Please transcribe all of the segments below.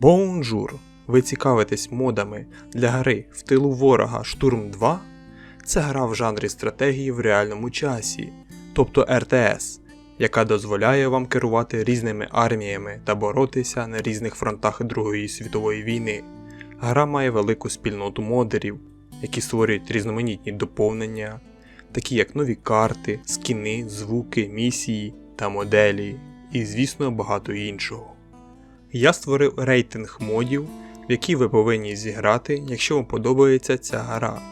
Бонжур! Ви цікавитесь модами для гри в тилу ворога Штурм 2? Це гра в жанрі стратегії в реальному часі, тобто РТС, яка дозволяє вам керувати різними арміями та боротися на різних фронтах Другої світової війни. Гра має велику спільноту модерів, які створюють різноманітні доповнення, такі як нові карти, скіни, звуки, місії та моделі, і, звісно, багато іншого. Я створив рейтинг модів, в які ви повинні зіграти, якщо вам подобається ця гра.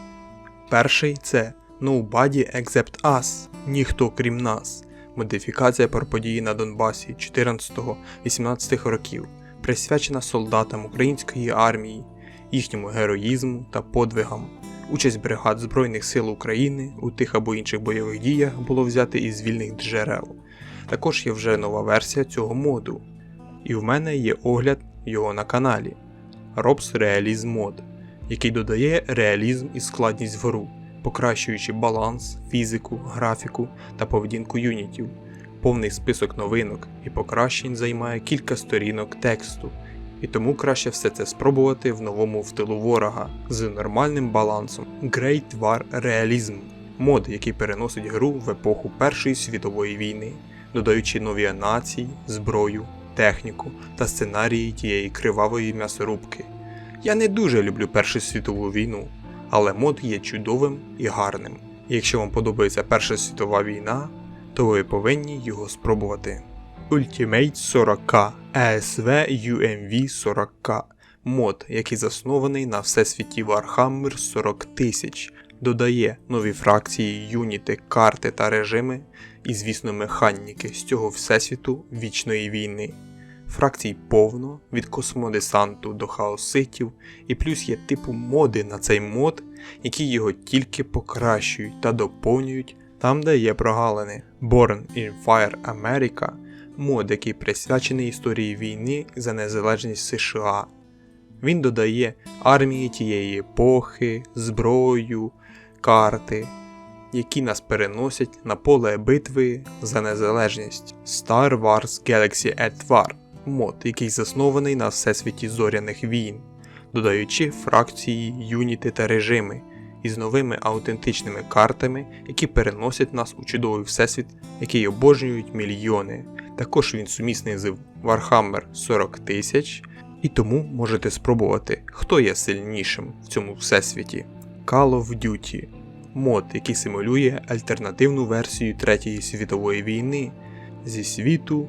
Перший це Nobody Except Us, ніхто крім нас. Модифікація про події на Донбасі 14-18 років, присвячена солдатам української армії, їхньому героїзму та подвигам. Участь бригад Збройних сил України у тих або інших бойових діях було взято із вільних джерел. Також є вже нова версія цього моду. І в мене є огляд його на каналі Robs Realism Mod, який додає реалізм і складність в гру, покращуючи баланс, фізику, графіку та поведінку юнітів. Повний список новинок і покращень займає кілька сторінок тексту, і тому краще все це спробувати в новому в тилу ворога з нормальним балансом. Great War Realism мод, який переносить гру в епоху Першої світової війни, додаючи нові анації, зброю, техніку та сценарії тієї кривавої м'ясорубки. Я не дуже люблю Першу світову війну, але мод є чудовим і гарним. Якщо вам подобається Перша світова війна, то ви повинні його спробувати. Ultimate 40K ESV UMV 40K мод, який заснований на всесвіті Warhammer 40 тисяч, додає нові фракції, юніти, карти та режими, і, звісно, механіки з цього всесвіту вічної війни. Фракцій повно від космодесанту до хаоситів, і плюс є типу моди на цей мод, які його тільки покращують та доповнюють там, де є прогалини. Born in Fire America мод, який присвячений історії війни за незалежність США. Він додає армії тієї епохи, зброю, карти, які нас переносять на поле битви за незалежність Star Wars Galaxy at War мод, який заснований на всесвіті зоряних війн, додаючи фракції, юніти та режими із новими аутентичними картами, які переносять нас у чудовий всесвіт, який обожнюють мільйони. Також він сумісний з Warhammer 40 тисяч, і тому можете спробувати, хто є сильнішим в цьому всесвіті. Call of Duty мод, який симулює альтернативну версію Третьої світової війни зі світу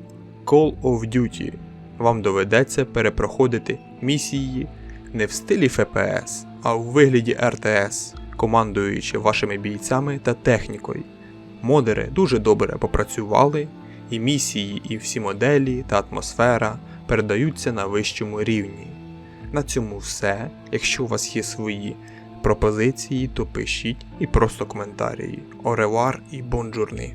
Call of Duty. Вам доведеться перепроходити місії не в стилі FPS, а у вигляді RTS, командуючи вашими бійцями та технікою. Модери дуже добре попрацювали, і місії, і всі моделі та атмосфера передаються на вищому рівні. На цьому все. Якщо у вас є свої пропозиції, то пишіть і просто коментарі. Оревар і бонжурни.